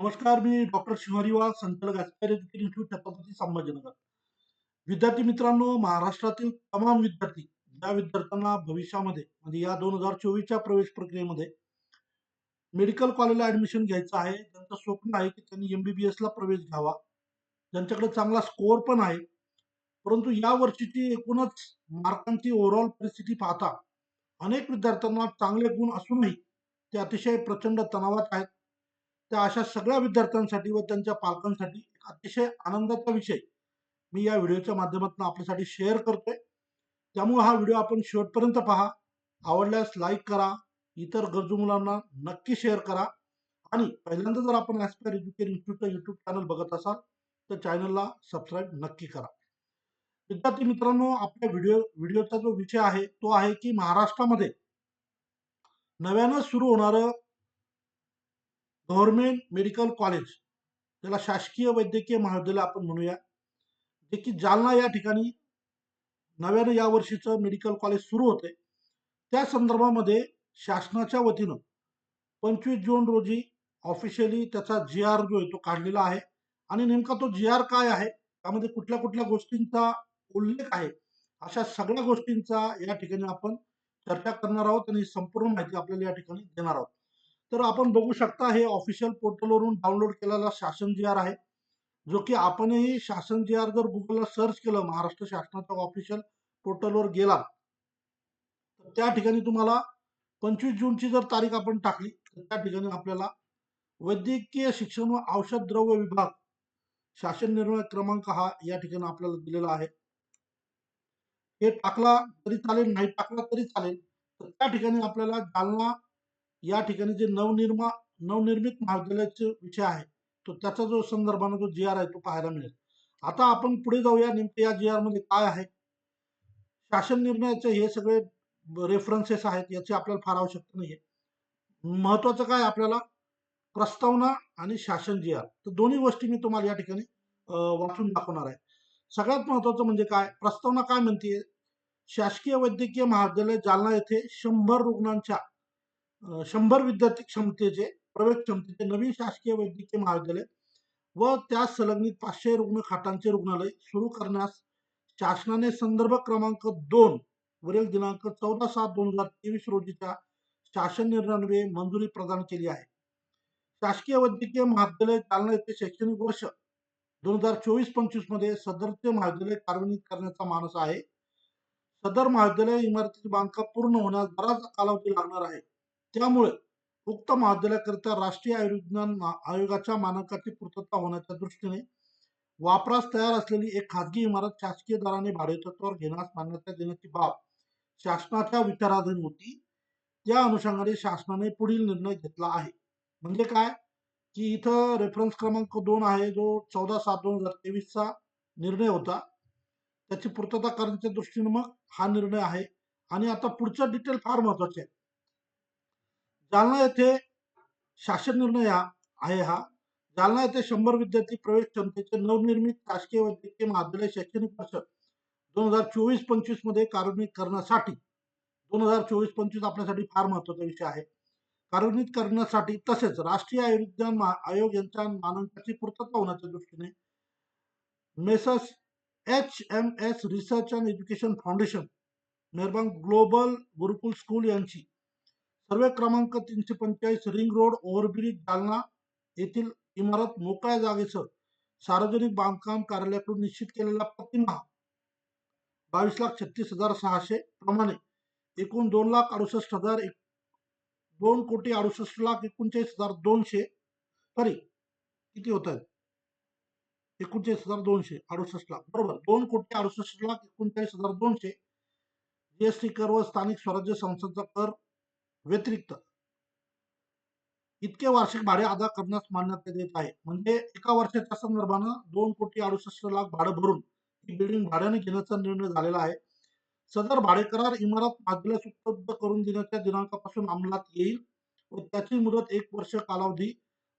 नमस्कार मी डॉक्टर शिवहरिवाल संचालक aspire education institute Chhatrapati Sambhajinagar. विद्यार्थी मित्रांनो महाराष्ट्रातील तमाम विद्यार्थी ज्या विद्यार्थ्यांना भविष्यामध्ये म्हणजे या दोन हजार चोवीसच्या प्रवेश प्रक्रियेमध्ये मेडिकल कॉलेजला ऍडमिशन घ्यायचं आहे. त्यांचं स्वप्न आहे की त्यांनी एमबीबीएस ला प्रवेश घ्यावा. ज्यांच्याकडे चांगला स्कोअर पण आहे. परंतु या वर्षीची एकूणच मार्कांची ओव्हरऑल परिस्थिती पाहता अनेक विद्यार्थ्यांना चांगले गुण असूनही ते अतिशय प्रचंड तणावात आहेत. त्या अशा सगळ्या विद्यार्थ्यांसाठी व त्यांच्या पालकांसाठी एक अतिशय आनंदाचा विषय मी या व्हिडिओच्या माध्यमातून आपल्यासाठी शेअर करतोय. त्यामुळे हा व्हिडिओ आपण शेवटपर्यंत पहा. आवडल्यास लाईक करा. इतर गरजू मुलांना नक्की शेअर करा. आणि पहिल्यांदा जर आपण ॲस्पायर एज्युकेशन इन्स्टिट्यूटचा युट्यूब चॅनल बघत असाल तर चॅनलला सबस्क्राईब नक्की करा. विद्यार्थी मित्रांनो आपल्या व्हिडिओ व्हिडिओचा जो विषय आहे तो आहे की महाराष्ट्रामध्ये नव्यानं सुरू होणारं गव्हर्नमेंट मेडिकल कॉलेज त्याला शासकीय वैद्यकीय महाविद्यालय आपण म्हणूया जे की जालना या ठिकाणी नव्यानं या वर्षीचं मेडिकल कॉलेज सुरू होते त्या संदर्भामध्ये शासनाच्या वतीनं पंचवीस जून रोजी ऑफिशियली त्याचा जी आर जो आहे तो काढलेला आहे. आणि नेमका तो जी आर काय आहे? त्यामध्ये कुठल्या कुठल्या गोष्टींचा उल्लेख आहे? अशा सगळ्या गोष्टींचा या ठिकाणी आपण चर्चा करणार आहोत आणि संपूर्ण माहिती आपल्याला या ठिकाणी देणार आहोत. तर आपण बघू शकता हे ऑफिशियल पोर्टलवरून डाउनलोड केलेला शासन जी आर आहे. जो की आपणही शासन जी आर जर गुगलला सर्च केलं महाराष्ट्र शासनाच्या ऑफिशियल पोर्टलवर गेला तर त्या ठिकाणी तुम्हाला पंचवीस जूनची जर तारीख आपण टाकली तर त्या ठिकाणी आपल्याला वैद्यकीय शिक्षण व औषध द्रव्य विभाग शासन निर्णय क्रमांक हा या ठिकाणी आपल्याला दिलेला आहे. हे टाकला तरी चालेल नाही टाकला तरी चालेल तर त्या ठिकाणी आपल्याला जालना या ठिकाणी जे नवनिर्मा नवनिर्मित महाविद्यालयाचे विषय आहे तो त्याचा जो संदर्भाने जो जी आर आहे तो पाहायला मिळेल. आता आपण पुढे जाऊया नेमके या जी आरमध्ये काय आहे? शासन निर्णयाचे हे सगळे रेफरन्सेस आहेत याची आपल्याला फार आवश्यकता नाहीये. महत्वाचं काय आपल्याला? प्रस्तावना आणि शासन जी आर तर दोन्ही गोष्टी मी तुम्हाला या ठिकाणी वाचून दाखवणार आहे. सगळ्यात महत्वाचं म्हणजे काय? प्रस्तावना काय म्हणते शासकीय वैद्यकीय महाविद्यालय जालना येथे शंभर रुग्णांच्या शंभर विद्यार्थी क्षमतेचे प्रवेश क्षमतेचे नवीन शासकीय वैद्यकीय महाविद्यालय व त्या संलग्नित पाचशे रुग्ण खाटांचे रुग्णालय सुरू करण्यास शासनाने संदर्भ क्रमांक दोन वरील दिनांक चौदा सात दोन हजार तेवीस रोजीच्या शासन निर्णयान्वये मंजुरी प्रदान केली आहे. शासकीय वैद्यकीय महाविद्यालय जालना येथे शैक्षणिक वर्ष दोन हजार चोवीस पंचवीसमध्ये सदरचे महाविद्यालय कार्यान्वित करण्याचा मानस आहे. सदर महाविद्यालय इमारतीचे बांधकाम पूर्ण होण्यास बराच कालावधी लागणार आहे. त्यामुळे उक्त महाविद्यालयाकरिता राष्ट्रीय आयुर्विज्ञान आयोगाच्या मानकाची पूर्तता होण्याच्या दृष्टीने वापरास तयार असलेली एक खाजगी इमारत शासकीय दराने भाडेतत्वावर घेण्यास मान्यता देण्याची बाब शासनाच्या विचाराधीन होती. त्या अनुषंगाने शासनाने पुढील निर्णय घेतला आहे. म्हणजे काय? की इथं रेफरन्स क्रमांक दोन आहे जो चौदा सात दोन हजार तेवीसचा निर्णय होता. त्याची पूर्तता करण्याच्या दृष्टीने मग हा निर्णय आहे. आणि आता पुढचं डिटेल फार महत्त्वाचे आहे. जालना येथे शासन निर्णय आहे हा. जालना येथे शंभर विद्यार्थी प्रवेश क्षमतेचे नवनिर्मित शासकीय वैद्यकीय महाविद्यालय शैक्षणिक वर्ष दोन हजार चोवीस पंचवीसमध्ये कार्यान्वित करण्यासाठी दोन हजार चोवीस पंचवीस आपल्यासाठी फार महत्त्वाचा विषय आहे. कार्यान्वित करण्यासाठी तसेच राष्ट्रीय आयुर्विज्ञान आयोग यांच्या मानकाची पूर्तता होण्याच्या दृष्टीने Messrs H M S research and education foundation Mehrban global Gurukul school यांची सर्वे क्रमांक तीनशे पंचेचाळीस रिंग रोड ओव्हरब्रिज जालना येथील इमारत मोकळ्या जागेसह सार्वजनिक बांधकाम कार्यालयाकडून निश्चित केलेला प्रतिमा बावीस लाख छत्तीस हजार सहाशे प्रमाणे एकूण दोन लाख अडुसष्ट हजार दोन कोटी अडुसष्ट लाख एकोणचाळीस हजार दोनशे सॉरी किती होत आहेत? एकोणचाळीस हजार दोनशे अडुसष्ट लाख बरोबर दोन कोटी अडुसष्ट लाख एकोणचाळीस हजार दोनशे. जीएसटी कर व स्थानिक स्वराज्य संस्थांचा कर व्यतिरिक्त. इतके वार्षिक भाडे अदा करण्यास मान्यता देत आहे. म्हणजे एका वर्षाच्या संदर्भानं दोन कोटी अडुसष्ट लाख भाडं भरून ही बिल्डिंग भाड्याने घेण्याचा निर्णय झालेला आहे. सदर भाडे करार इमारत मागल्यास उपलब्ध करून देण्याच्या दिनांकापासून अंमलात येईल व त्याची मुदत एक वर्ष कालावधी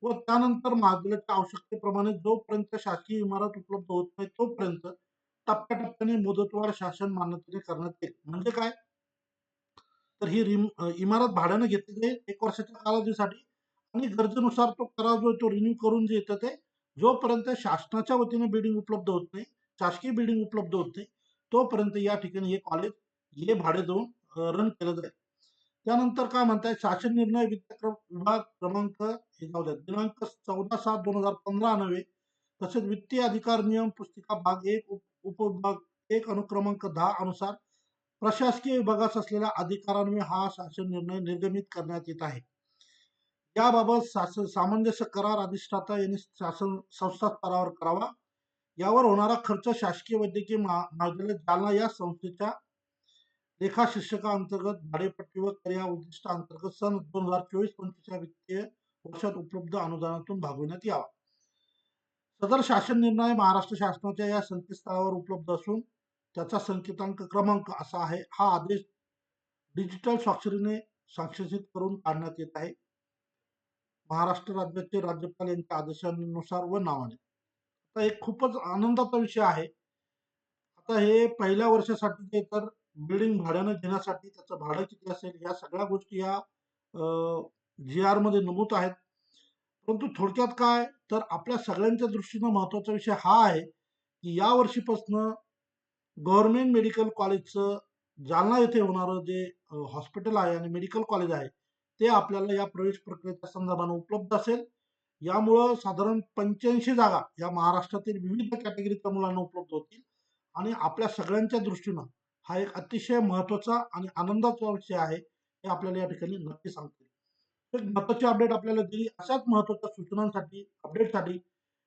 व त्यानंतर महागल्याच्या आवश्यकतेप्रमाणे जोपर्यंत शासकीय इमारत उपलब्ध होत नाही तोपर्यंत टप्प्याटप्प्याने मुदतवाढ शासन मान्यतेने करण्यात येईल. म्हणजे काय? तर ही इमारत भाड्याने घेतली जाईल एक वर्षाच्या कालावधीसाठी. आणि गरजेनुसार तो करार जो तो रिन्यू करून जे येतं ते जोपर्यंत शासनाच्या वतीने बिल्डिंग उपलब्ध होत नाही शासकीय बिल्डिंग उपलब्ध होत नाही तोपर्यंत या ठिकाणी हे कॉलेज हे भाडे देऊन रन केलं जाईल. त्यानंतर काय म्हणताय शासन निर्णय विद्याक्रम विभाग क्रमांक हे जाऊ द्या दिनांक चौदा सात दोन हजार पंधरा नव्हे तसेच वित्तीय अधिकार नियम पुस्तिका भाग एक उप उपविभाग एक अनुक्रमांक दहा अनुसार प्रशासकीय विभागास असलेल्या अधिकारांमुळे हा शासन निर्णय निर्गमित करण्यात येत आहे. याबाबत शासन सामंजस्य करार अधिष्ठाता यांनी शासन संस्था स्तरावर करावा. यावर होणारा खर्च शासकीय वैद्यकीय महा- महाविद्यालय जालना या संस्थेच्या लेखा शिक्षका अंतर्गत भाडेपट्टी व कर या उद्दिष्टांतर्गत सन दोन हजार चोवीस पंचवीस या वित्तीय वर्षात उपलब्ध अनुदानातून भागविण्यात यावा. सदर शासन निर्णय महाराष्ट्र शासनाच्या या संकेतस्थळावर उपलब्ध असून त्याचा संकेतांक क्रमांक असा आहे. हा आदेश डिजिटल स्वाक्षरीने साक्षसित करून काढण्यात येत आहे. महाराष्ट्र राज्याचे राज्यपाल यांच्या आदेशानुसार व नावाने. आता एक खूपच आनंदाचा विषय आहे. आता हे पहिल्या वर्षासाठी ते तर बिल्डिंग भाड्यानं घेण्यासाठी त्याचं भाडं किती असेल या सगळ्या गोष्टी या जी आरमध्ये नमूद आहेत. परंतु थोडक्यात काय? तर आपल्या सगळ्यांच्या दृष्टीनं महत्त्वाचा विषय हा आहे की या वर्षीपासनं गव्हर्नमेंट मेडिकल कॉलेजचं जालना येथे होणारं जे हॉस्पिटल आहे आणि मेडिकल कॉलेज आहे ते आपल्याला या प्रवेश प्रक्रियेच्या संदर्भाने उपलब्ध असेल. यामुळं साधारण पंच्याऐंशी जागा या महाराष्ट्रातील विविध कॅटेगरीच्या मुलांना उपलब्ध होतील. आणि आपल्या सगळ्यांच्या दृष्टीनं हा एक अतिशय महत्त्वाचा आणि आनंदाचा विषय आहे हे आपल्याला या ठिकाणी नक्की सांगते एक महत्वाची अपडेट आपल्याला दिली. अशाच महत्त्वाच्या सूचनांसाठी अपडेटसाठी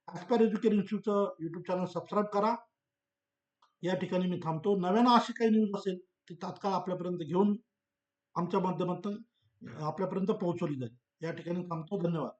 ॲस्पायर एज्युकेशन इन्स्टिट्यूटचं युट्यूब चॅनल सबस्क्राईब करा. या ठिकाणी मी थांबतो. नव्यानं अशी काही न्यूज असेल ती तात्काळ आपल्यापर्यंत घेऊन आमच्या माध्यमातून आपल्यापर्यंत पोहोचवली जाईल. या ठिकाणी थांबतो. धन्यवाद.